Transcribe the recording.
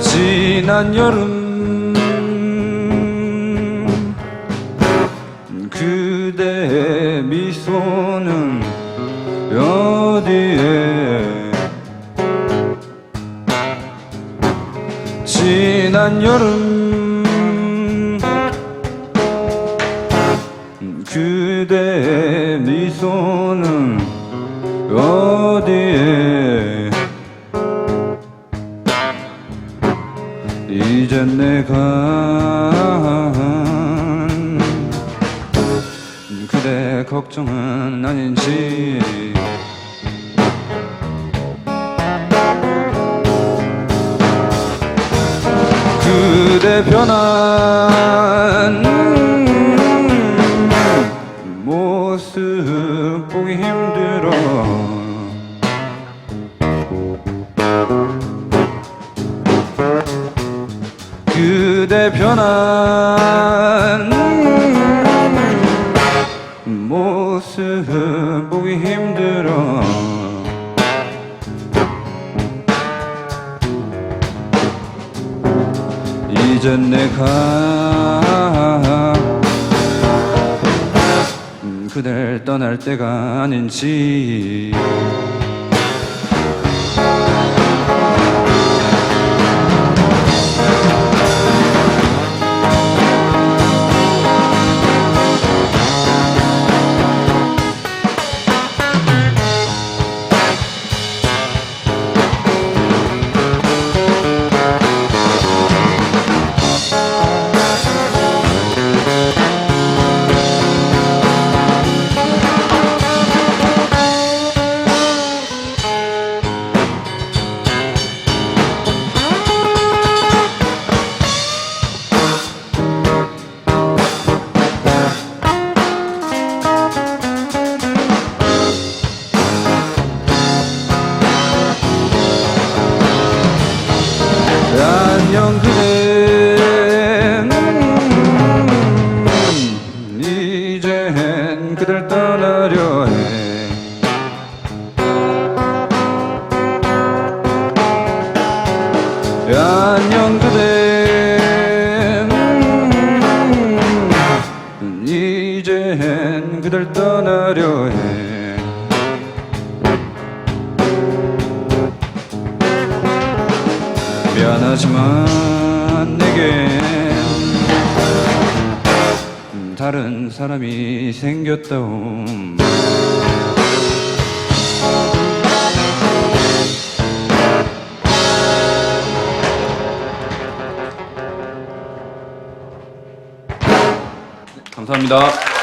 지난 여름 그대의 미소는 어디에 지난 여름 그대의 미소는 어디에 이젠 내가 그대 걱정은 아닌지. 그대 변한 변한 모습 보기 힘들어. 이젠 내가 음, 그댈 떠날 때가 아닌지 음, 안녕 하지만 음, 다른 사람이 생겼다움 감사합니다.